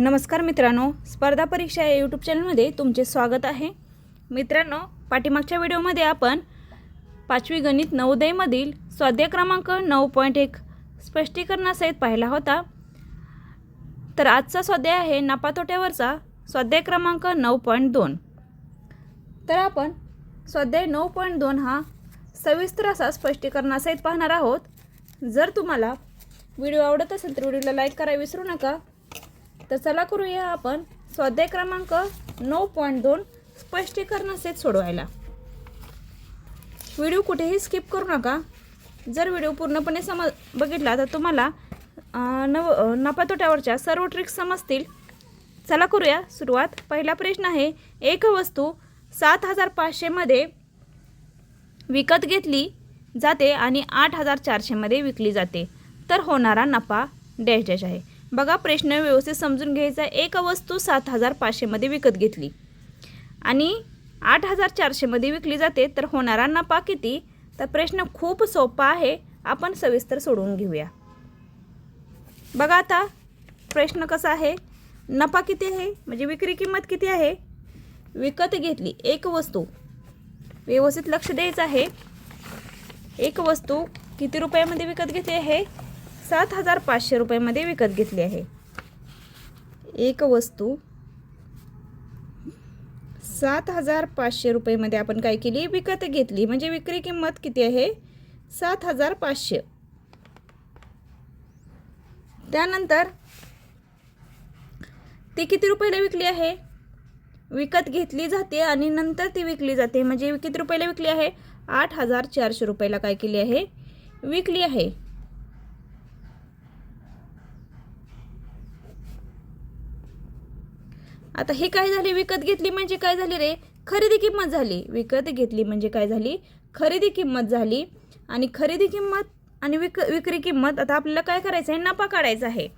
नमस्कार मित्रांनो स्पर्धा परीक्षा या यूट्यूब चॅनलमध्ये तुमचे स्वागत आहे. मित्रांनो पाठीमागच्या व्हिडिओमध्ये आपण पाचवी गणित नवोदयमधील स्वाध्याय क्रमांक नऊ पॉईंट एक स्पष्टीकरणासहित पाहिला होता. तर आजचा स्वाध्याय आहे नापातोट्यावरचा स्वाध्याय क्रमांक नऊ पॉईंट दोन. तर आपण स्वाध्याय नऊ पॉईंट दोन हा सविस्तर असा स्पष्टीकरणासहित पाहणार आहोत. जर तुम्हाला व्हिडिओ आवडत असेल तर व्हिडिओला लाईक करायला विसरू नका. तर चला करूया आपण स्वाध्याय क्रमांक नऊ पॉईंट दोन स्पष्टीकरण असेच सोडवायला. व्हिडिओ कुठेही स्किप करू नका. जर व्हिडिओ पूर्णपणे समज बघितला तर तुम्हाला नव नफा नफातोट्यावरच्या सर्व ट्रिक्स समजतील. चला करूया सुरुवात. पहिला प्रश्न आहे एक वस्तू सात हजार पाचशेमध्ये विकत घेतली जाते आणि आठ हजार चारशेमध्ये विकली जाते. तर होणारा नफा डॅश डॅश आहे. बघा प्रश्न व्यवस्थित समजून घ्यायचा एक वस्तू सात हजार पाचशेमध्ये विकत घेतली. आणि आठ हजार चारशेमध्ये विकली जाते तर होणारा नफा किती? तर प्रश्न खूप सोपा आहे. आपण सविस्तर सोडवून घेऊया. बघा आता प्रश्न कसा आहे? नफा किती आहे? म्हणजे विक्री किंमत किती आहे? विकत घेतली. एक वस्तू. व्यवस्थित लक्ष द्यायचं आहे. एक वस्तू किती रुपयामध्ये विकत घेतली आहे? सात हजार पाचशे रुपयामध्ये विकत घेतली आहे. एक वस्तू. सात हजार पाचशे रुपयेमध्ये आपण काय केली? विकत घेतली. म्हणजे विक्री किंमत किती आहे? सात हजार पाचशे त्यानंतर ती किती रुपयाला विकली आहे? विकत घेतली जाते आणि नंतर ती विकली जाते. म्हणजे किती रुपयाला विकली आहे? आठ हजार चारशे रुपयाला काय केली आहे? विकली आहे. आता हे काय झाले? विकत घेतली म्हणजे काय झाली रे? खरेदी किंमत झाली. विकत घेतली म्हणजे काय झाली? खरेदी किंमत झाली. आणि खरेदी किंमत आणि विक विक्री किंमत आता आपल्याला काय करायचं आहे? नफा काढायचा आहे.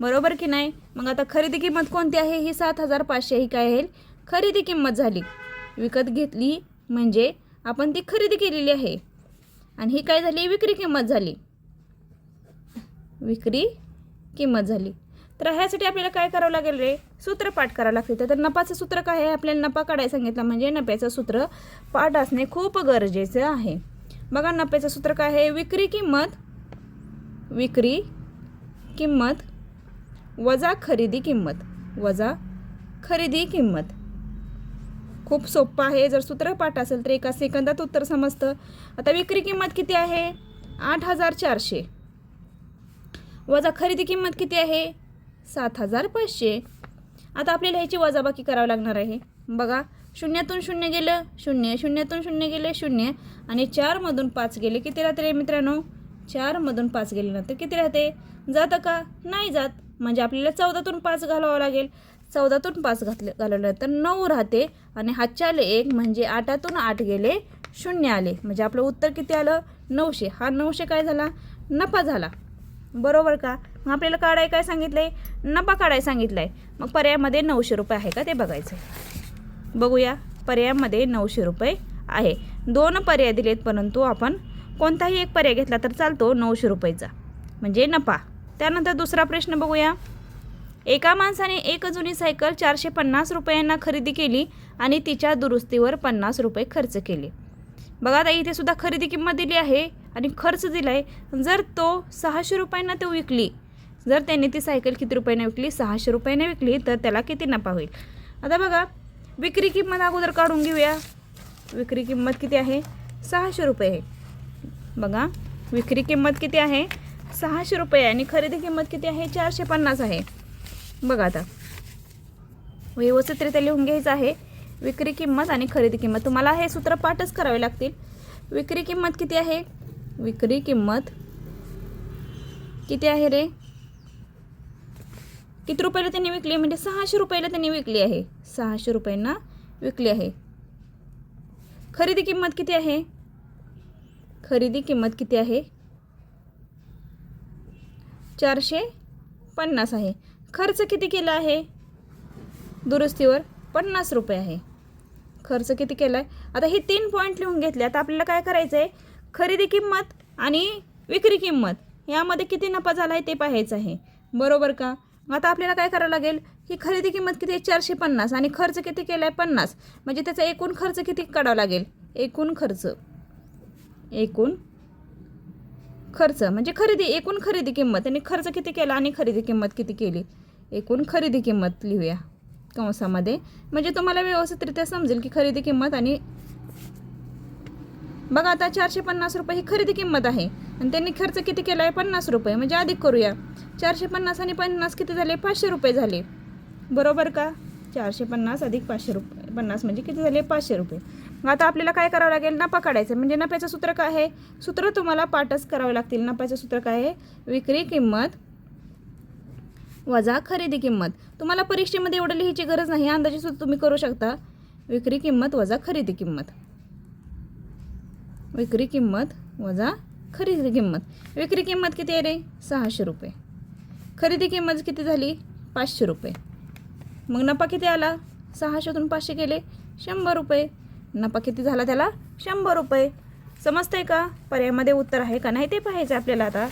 बरोबर की नाही? मग आता खरेदी किंमत कोणती आहे? ही सात हजार पाचशे ही काय आहे? खरेदी किंमत झाली. विकत घेतली म्हणजे आपण ती खरेदी केलेली आहे. आणि ही काय झाली? विक्री किंमत झाली. विक्री किंमत झाली. तर ह्यासाठी आपल्याला काय करावं लागेल रे? सूत्र पाठ करावं लागते तर नफाचं सूत्र काय आहे? आपल्याला नफा काढायला सांगितलं म्हणजे नफ्याचं सूत्र पाठ असणे खूप गरजेचं आहे. बघा नफ्याचं सूत्र काय आहे? विक्री किंमत विक्री किंमत वजा खरेदी किंमत. वजा खरेदी किंमत. खूप सोपं आहे. जर सूत्र पाठ असेल तर एका सेकंदात उत्तर समजतं. आता विक्री किंमत किती आहे? आठ हजार चारशे. वजा खरेदी किंमत किती आहे? सात हजार पाचशे आता आपल्याला ह्याची वजाबाकी करावं लागणार आहे. बघा शून्यातून शून्य गेलं शून्य शून्यातून शून्य गेले शून्य. आणि चारमधून पाच गेले किती राहते रे मित्रांनो? चारमधून पाच गेल्यानंतर किती राहते? जातं का? नाही जात. म्हणजे आपल्याला चौदातून पाच घालावं लागेल. चौदातून पाच घातले घालवल्यानंतर नऊ राहते. आणि हातच्या आले एक म्हणजे आठातून आठ गेले शून्य आले. म्हणजे आपलं उत्तर किती आलं? नऊशे. हा नऊशे काय झाला? नफा झाला. बरोबर का? मग आपल्याला काढाय काय सांगितलं आहे नफा काढाय सांगितलं आहे मग पर्यायामध्ये नऊशे रुपये आहे का ते बघायचं आहे बघूया. पर्यायामध्ये नऊशे रुपये आहे. दोन पर्याय दिलेत परंतु आपण कोणताही एक पर्याय घेतला तर चालतो नऊशे रुपयेचा. म्हणजे नफा. त्यानंतर दुसरा प्रश्न बघूया. एका माणसाने एक जुनी सायकल चारशे पन्नास रुपयांना खरेदी केली आणि तिच्या दुरुस्तीवर पन्नास रुपये खर्च केले. बघा आता इथे सुद्धा खरेदी किंमत दिली आहे. आणि खर्च दिला आहे जर तो सहाशे रुपयांना तो विकली जर त्याने ती सायकल किती रुपयाने विकली सहाशे रुपयाने विकली तर त्याला किती नफा होईल? आता बघा विक्री किंमत अगोदर काढून घेऊया. विक्री किंमत किती आहे? सहाशे रुपये. आहे बघा विक्री किंमत किती आहे? सहाशे रुपये आणि खरेदी किंमत किती आहे? चारशे पन्नास आहे. बघा आता. व्यवस्थितरित्या लिहून घ्यायचं आहे. विक्री किंमत आणि खरेदी किंमत. तुम्हाला हे सूत्र पाठच करावे लागतील. विक्री किंमत किती आहे? विक्री किंमत किती आहे रे? किती रुपयाला त्यांनी विकली? म्हणजे सहाशे रुपयाला त्यांनी विकली आहे. सहाशे रुपयांना विकली आहे. खरेदी किंमत किती आहे? खरेदी किंमत किती आहे? चारशे पन्नास आहे. खर्च किती केला आहे? दुरुस्तीवर पन्नास रुपये आहे. खर्च किती केला आहे आता हे तीन पॉईंट लिहून घेतले आता आपल्याला काय करायचं आहे खरेदी किंमत आणि विक्री किंमत यामध्ये किती नफा झाला आहे ते पाहायचं आहे. बरोबर का? आता आपल्याला काय करावं लागेल? ही खरेदी किंमत किती आहे? चारशे पन्नास आणि खर्च किती केला आहे? पन्नास. म्हणजे त्याचा एकूण खर्च किती काढावा लागेल? एकूण खर्च. एकूण खर्च. म्हणजे खरेदी एकूण खरेदी किंमत. आणि खर्च किती केला आणि खरेदी किंमत किती केली? एकूण खरेदी किंमत लिहूया. कंसामध्ये. म्हणजे तुम्हाला व्यवस्थितरित्या समजेल की खरेदी किंमत आणि बघा आता चारशे पन्नास रुपये ही खरेदी किंमत आहे. आणि त्यांनी खर्च किती केला आहे पन्नास रुपये. म्हणजे अधिक करूया. चारशे पन्नास आणि पन्नास किती झाले? पाचशे रुपये झाले. बरोबर का? चारशे पन्नास अधिक पाचशे रुपये. पन्नास म्हणजे किती झाले? पाचशे रुपये. मग आता आपल्याला काय करावं लागेल? नफा काढायचं म्हणजे नफ्याचं सूत्र काय आहे? सूत्र तुम्हाला पाठच करावं लागतील. नफ्याचं सूत्र काय आहे? विक्री किंमत वजा खरेदी किंमत. तुम्हाला परीक्षेमध्ये एवढं लिहायची गरज नाही. अंदाजे सुद्धा तुम्ही करू शकता. विक्री किंमत वजा खरेदी किंमत. विक्री किंमत वजा खरेदी किंमत. विक्री किंमत किती आहे रे? सहाशे रुपये. खरेदी किंमत किती झाली? पाचशे रुपये. मग नफा किती आला? सहाशेतून पाचशे गेले शंभर रुपये. नफा किती झाला त्याला? शंभर रुपये. समजतंय का? पर्यायामध्ये उत्तर आहे का नाही ते पाहायचं आपल्याला आता.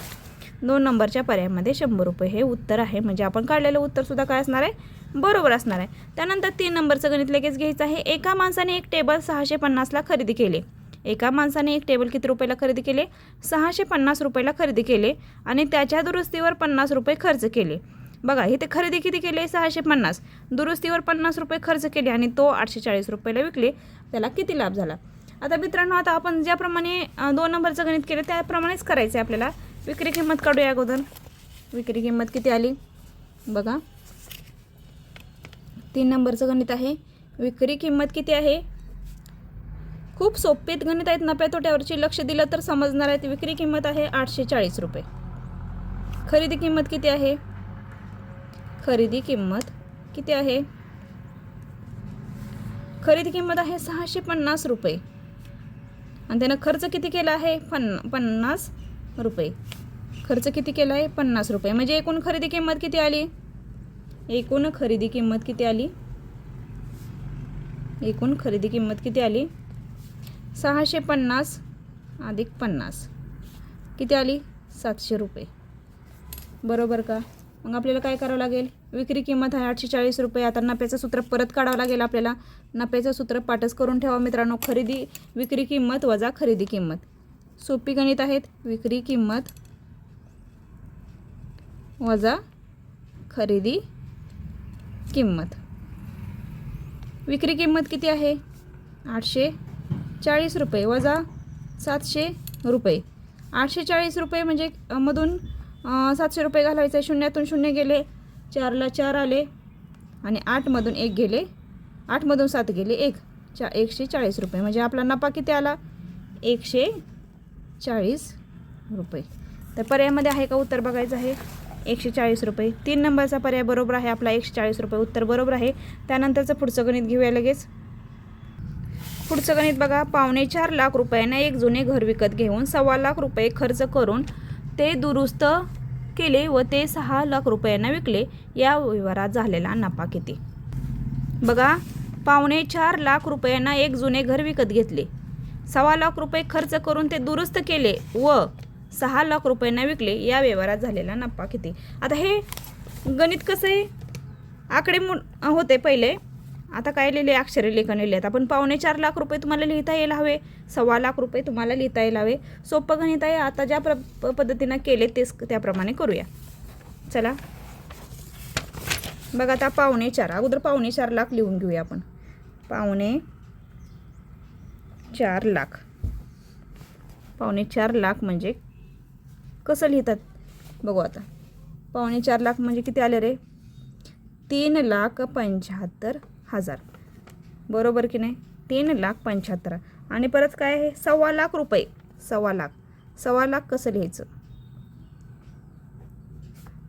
दोन नंबरच्या पर्यायामध्ये शंभर रुपये हे उत्तर आहे. म्हणजे आपण काढलेलं उत्तरसुद्धा काय असणार आहे? बरोबर असणार आहे. त्यानंतर तीन नंबरचं गणित लगेच घ्यायचं आहे. एका माणसाने एक टेबल सहाशे पन्नासला खरेदी केले. एका माणसाने एक टेबल किती रुपयाला खरेदी केले? सहाशे पन्नास रुपयाला खरेदी केले आणि त्याच्या दुरुस्तीवर पन्नास रुपये खर्च केले. बघा इथे खरेदी किती केले? सहाशे पन्नास. दुरुस्तीवर पन्नास रुपये खर्च केले आणि तो आठशे चाळीस रुपयाला विकले. त्याला किती लाभ झाला? आता मित्रांनो आता आपण ज्याप्रमाणे दोन नंबरचं गणित केलं त्याप्रमाणेच करायचं आहे आपल्याला. विक्री किंमत काढूया अगोदर. विक्री किंमत किती आली? बघा. तीन नंबरचं गणित आहे. विक्री किंमत किती आहे? खूप सोपेत गणित आहेत. नफ्या तोट्यावरची लक्ष दिलं तर समजणार आहेत विक्री किंमत आहे आठशे चाळीस रुपये. खरेदी किंमत किती आहे? खरेदी किंमत किती आहे? खरेदी किंमत आहे सहाशे पन्नास रुपये. आणि त्यानं खर्च किती केला आहे? पन्न पन्नास रुपये. खर्च किती केला आहे? पन्नास रुपये. म्हणजे एकूण खरेदी किंमत किती आली? एकूण खरेदी किंमत किती आली? एकूण खरेदी किंमत किती आली? सहाशे पन्नास अधिक पन्नास. किती आली? सातशे रुपये. बरोबर का? मग आपल्याला काय करावं लागेल? विक्री किंमत आहे आठशे चाळीस रुपये. आता नफ्याचं सूत्र परत काढावं लागेल आपल्याला. नफ्याचं सूत्र पाठच करून ठेवा मित्रांनो. खरेदी विक्री किंमत वजा खरेदी किंमत. सोपी गणित आहेत. विक्री किंमत वजा खरेदी किंमत. विक्री किंमत किती आहे? आठशे चाळीस रुपये वजा सातशे रुपये. आठशे चाळीस रुपये म्हणजे मधून सातशे रुपये घालायचे. शून्यातून शून्य गेले चारला चार आले आणि आठमधून एक गेले आठमधून सात गेले एक. चा एकशे चाळीस रुपये. म्हणजे आपला नफा किती आला? एकशे चाळीस रुपये. तर पर्यायामध्ये आहे का उत्तर बघायचं आहे? एकशे चाळीस रुपये. तीन नंबरचा पर्याय बरोबर आहे आपला एकशे चाळीस रुपये. उत्तर बरोबर आहे. त्यानंतरचं पुढचं गणित घेऊया लगेच. पुढचं गणित बघा. पावणे चार लाख रुपयांना एक जुने घर विकत घेऊन सव्वा लाख रुपये खर्च करून ते दुरुस्त केले व ते सहा लाख रुपयांना विकले. या व्यवहारात झालेला नफा किती? बघा. पावणे चार लाख रुपयांना एक जुने घर विकत घेतले. सव्वा लाख रुपये खर्च करून ते दुरुस्त केले व सहा लाख रुपयांना विकले. या व्यवहारात झालेला नफा किती? आता हे गणित कसं आहे? आकडे होते पहिले. आता काय लिहिले? अक्षरे लेखन लिहिले आहेत. आपण पावणे चार लाख रुपये तुम्हाला लिहिता यायला हवे. सव्वा लाख रुपये तुम्हाला लिहिता यायला हवे. सोपं गणित आहे. आता ज्या प्र प- पद्धतीनं केले तेच त्याप्रमाणे करूया. चला. बघा आता पावणे चार. अगोदर पावणे चार लाख लिहून घेऊया आपण. पावणे चार लाख. पावणे चार लाख म्हणजे कसं लिहितात? बघू आता. पावणे चार लाख म्हणजे किती आले रे? तीन लाख पंच्याहत्तर हजार. बरोबर की नाही? तीन लाख पंच्याहत्तर. आणि परत काय आहे? सव्वा लाख रुपये. सव्वा लाख. सव्वा लाख कसं लिहायचं?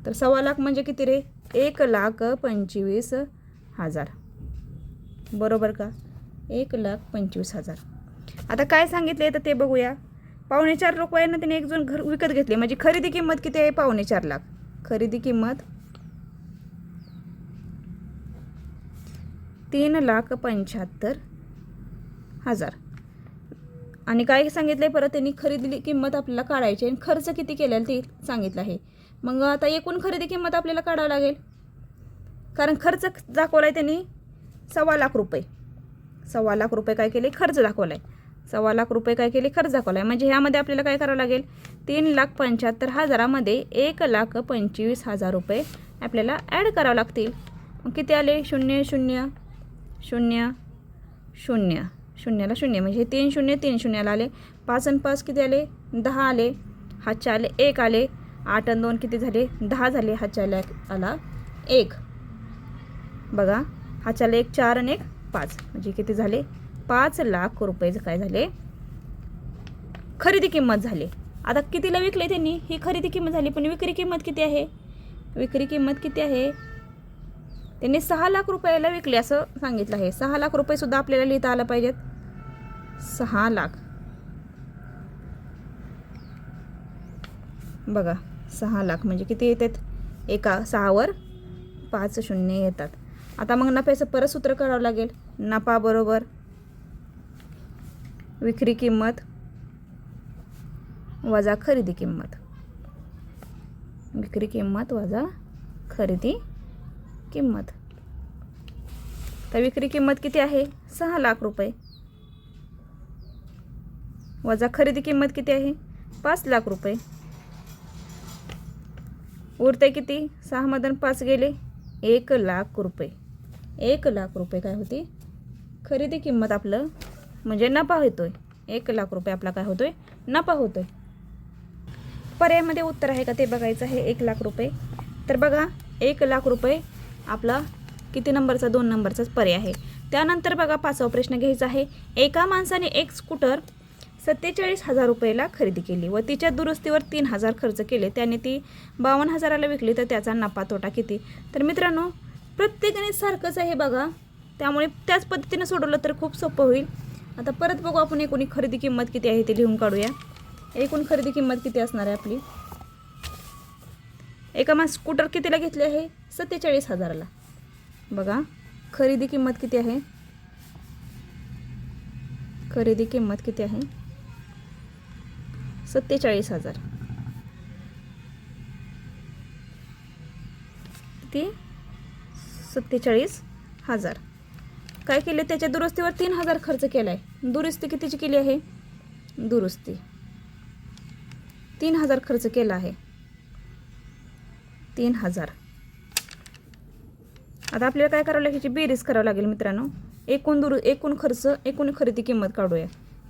तर सव्वा लाख म्हणजे किती रे? एक लाख पंचवीस हजार. बरोबर का? एक लाख पंचवीस हजार. आता काय सांगितले तर ते बघूया. पावणे चार रुपयांना त्याने एक जण घर विकत घेतले. म्हणजे खरेदी किंमत किती आहे? पावणे चार लाख. खरेदी किंमत तीन लाख पंच्याहत्तर हजार. आणि काय सांगितलं आहे परत त्यांनी खरेदी किंमत आपल्याला काढायची आणि खर्च किती केलेला ते सांगितलं आहे. मग आता एकूण खरेदी किंमत आपल्याला काढावं लागेल. कारण खर्च दाखवला आहे त्यांनी सव्वा लाख रुपये. सव्वा लाख रुपये काय केले? खर्च दाखवला आहे सव्वा लाख रुपये काय केले? खर्च दाखवला आहे म्हणजे ह्यामध्ये आपल्याला काय करावं लागेल? तीन लाख पंच्याहत्तर हजारामध्ये एक लाख पंचवीस हजार रुपये आपल्याला ॲड करावं लागतील. मग किती आले? शून्य शून्य. शून्य शून्य शून्याला शून्य. म्हणजे तीन शून्य तीन शून्याला आले. पाच आणि पाच किती आले? दहा आले. हातच्या आले एक आले. आठ आणि दोन किती झाले? दहा झाले. हातच्या आला एक. बघा हातच्या एक चार आणि एक पाच. म्हणजे किती झाले? पाच लाख रुपये काय झाले? खरेदी किंमत झाली. आता कितीला विकले त्यांनी? ही खरेदी किंमत झाली पण विक्री किंमत किती आहे? विक्री किंमत किती आहे? त्यांनी सहा लाख रुपयाला विकले असं सांगितलं आहे. सहा लाख रुपयेसुद्धा आपल्याला लिहिता आलं पाहिजेत. सहा लाख. बघा सहा लाख म्हणजे किती येतात? एका सहावर पाच शून्य येतात. आता मग नफ्याचं परत सूत्र करावं लागेल. नफा बरोबर. विक्री किंमत वजा खरेदी किंमत. विक्री किंमत वजा खरेदी किंमत. तर विक्री किंमत किती आहे? सहा लाख रुपये. वजा खरेदी किंमत किती आहे? पाच लाख रुपये. उरते किती? सहामधून पाच गेले. एक लाख रुपये. एक लाख रुपये काय होती? खरेदी किंमत आपलं म्हणजे नफा होतोय. एक लाख रुपये आपला काय होतोय? नफा होतोय. पर्यायमध्ये उत्तर आहे का ते बघायचं आहे. एक लाख रुपये. तर बघा एक लाख रुपये आपला किती नंबरचा दोन नंबरचाच पर्याय आहे. त्यानंतर बघा पाचवा प्रश्न घ्यायचा आहे. एका माणसाने एक स्कूटर सत्तेचाळीस हजार रुपयाला खरेदी केली व तिच्या दुरुस्तीवर तीन हजार खर्च केले. त्याने ती बावन्न हजाराला विकली तर त्याचा नफा तोटा किती? तर मित्रांनो प्रत्येकाने सारखंच आहे बघा. त्यामुळे त्याच पद्धतीनं सोडवलं तर खूप सोपं होईल. आता परत बघू आपण एकूण खरेदी किंमत किती आहे ते लिहून काढूया. एकूण खरेदी किंमत किती असणार आहे आपली? एका मा स्कूटर कितीला घेतले आहे? सत्तेचाळीस हजाराला. बघा खरेदी किंमत किती आहे? खरेदी किंमत किती आहे? सत्तेचाळीस हजार. किती? सत्तेचाळीस हजार. काय केले? त्याच्या दुरुस्तीवर तीन हजार खर्च केला आहे दुरुस्ती कितीची केली आहे? दुरुस्ती. तीन हजार खर्च केला आहे. तीन हजार. आता आपल्याला काय करावं लागेल ह्याची बेरीज करावं लागेल मित्रांनो. एकूण दुरु एकूण खर्च एकूण खरेदी किंमत काढूया.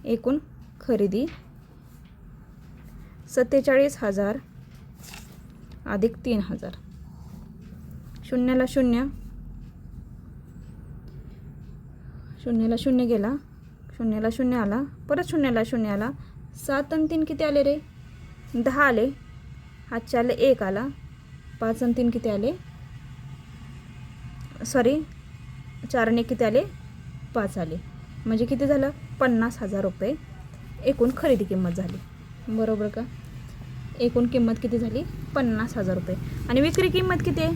एकूण खरेदी सत्तेचाळीस हजार अधिक तीन हजार. शून्याला शून्य. शून्याला शून्य गेला. शून्याला शून्य आला. परत शून्याला शून्य आला. सात आणि तीन किती आले रे? दहा आले. हातच्या आले एक आला. पाच आणि तीन किती आले? सॉरी चार आणि किती आले? पाच आले. म्हणजे किती झालं? पन्नास हजार रुपये. एकूण खरेदी किंमत झाली. बरोबर का? एकूण किंमत किती झाली? पन्नास हजार रुपये. आणि विक्री किंमत किती आहे?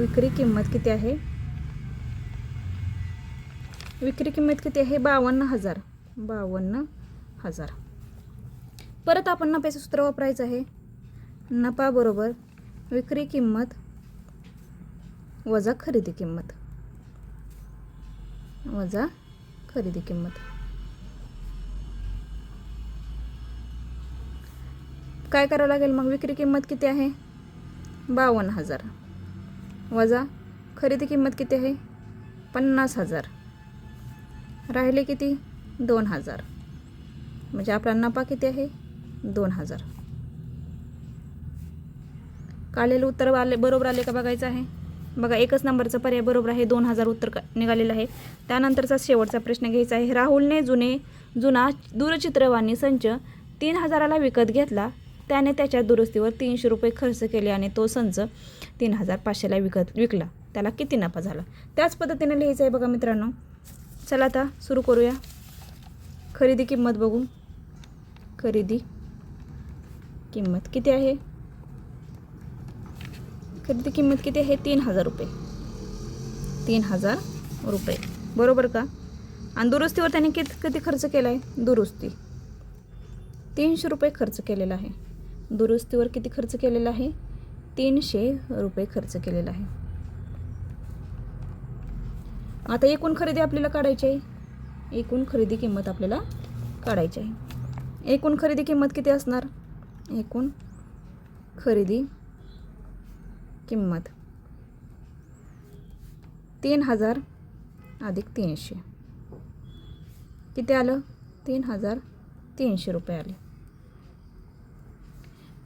विक्री किंमत किती आहे? विक्री किंमत किती आहे? बावन्न हजार. बावन्न हजार. परत आपण नफ्याचं सूत्र वापरायचं आहे. नफा बरोबर विक्री किंमत वजा खरेदी किंमत. वजा खरेदी किंमत. काय करावं लागेल मग? विक्री किंमत किती आहे? बावन्न हजार. वजा खरेदी किंमत किती आहे? पन्नास हजार. राहिले किती? दोन हजार. म्हणजे आपला नफा किती आहे? दोन हजार. कालेलं उत्तर आले बरोबर आले का बघायचं आहे? बघा एकच नंबरचा पर्याय बरोबर आहे दोन हजार उत्तर निघालेलं आहे. त्यानंतरचा शेवटचा प्रश्न घ्यायचा आहे. राहुलने जुने जुना दूरचित्रवाणी संच तीन हजाराला विकत घेतला. त्याने त्याच्या दुरुस्तीवर तीनशे रुपये खर्च केले आणि तो संच तीन हजार पाचशेला विकत विकला. त्याला किती नफा झाला? त्याच पद्धतीने लिहायचं आहे बघा मित्रांनो. चला आता सुरू करूया. खरेदी किंमत बघू. खरेदी किंमत किती आहे? खरेदी किंमत किती आहे? तीन हजार रुपये. तीन हजार रुपये. बरोबर का? आणि दुरुस्तीवर त्याने किती किती खर्च केला आहे दुरुस्ती. तीनशे रुपये खर्च केलेला आहे. दुरुस्तीवर किती खर्च केलेला आहे? तीनशे रुपये खर्च केलेला आहे. आता एकूण खरेदी आपल्याला काढायची आहे. एकूण खरेदी किंमत आपल्याला काढायची आहे. एकूण खरेदी किंमत किती असणार? एकूण खरेदी किंमत तीन हजार अधिक तीनशे. किती आलं? तीन हजार तीनशे रुपये आले.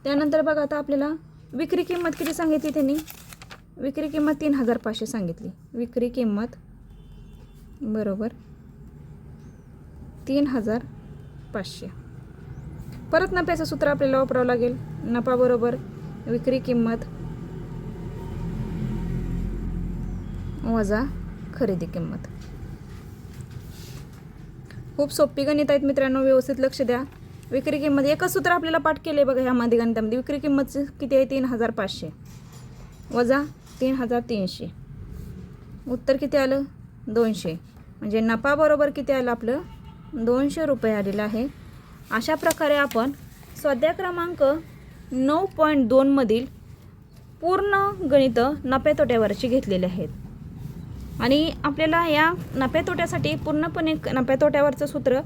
त्यानंतर बघा आता आपल्याला विक्री किंमत किती सांगितली त्यांनी? विक्री किंमत तीन हजार पाचशे सांगितली. विक्री किंमत बरोबर तीन हजार पाचशे. परत नफ्याचं सूत्र आपल्याला वापरावं लागेल. नफा बरोबर विक्री किंमत वजा खरेदी किंमत. खूप सोपी गणित आहेत मित्रांनो व्यवस्थित लक्ष द्या. विक्री किंमत एकच सूत्र आपल्याला पाठ केले बघा ह्यामध्ये गणितामध्ये विक्री किंमत किती आहे? तीन हजार पाचशे. वजा तीन हजार तीनशे. उत्तर किती आलं? दोनशे. म्हणजे नफा बरोबर किती आलं आपलं? दोनशे रुपये आलेलं आहे. अशा प्रकारे आपण स्वाध्याय क्रमांक नऊ पॉईंट दोनमधील पूर्ण गणितं नफ्या तोट्यावरची घेतलेली आहेत. आणि आपल्याला या नफ्या तोट्यासाठी पूर्णपणे नफ्या तोट्यावरचं सूत्र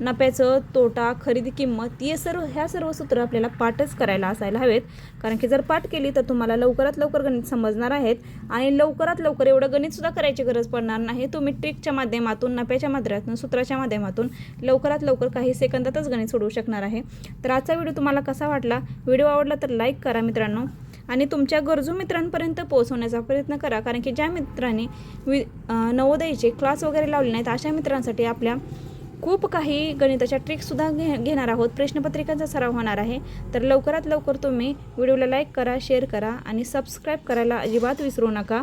नफ्याचं तोटा खरेदी किंमत हे सर्व ह्या सर्व सूत्र आपल्याला पाठच करायला असायला हवेत. कारण की जर पाठ केली तर तुम्हाला लवकरात लवकर गणित समजणार आहेत. आणि लवकरात लवकर एवढं गणितसुद्धा करायची गरज पडणार नाही. तुम्ही ट्रिकच्या माध्यमातून नफ्याच्या माध्यमातून सूत्राच्या माध्यमातून लवकरात लवकर काही सेकंदातच गणित सोडवू शकणार आहे. तर आजचा व्हिडिओ तुम्हाला कसा वाटला? व्हिडिओ आवडला तर लाईक करा मित्रांनो. आणि तुमच्या गरजू मित्रांपर्यंत पोहोचवण्याचा प्रयत्न करा. कारण की ज्या मित्रांनी वि अं, नवोदयचे क्लास वगैरे लावले नाहीत अशा मित्रांसाठी आपल्या खूप काही गणिताच्या ट्रिक्ससुद्धा घे घेणार आहोत. प्रश्नपत्रिकांचा सराव होणार आहे. तर लवकरात लवकर तुम्ही व्हिडिओला लाईक करा शेअर करा आणि सबस्क्राईब करायला अजिबात विसरू नका.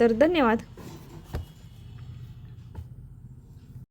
तर धन्यवाद.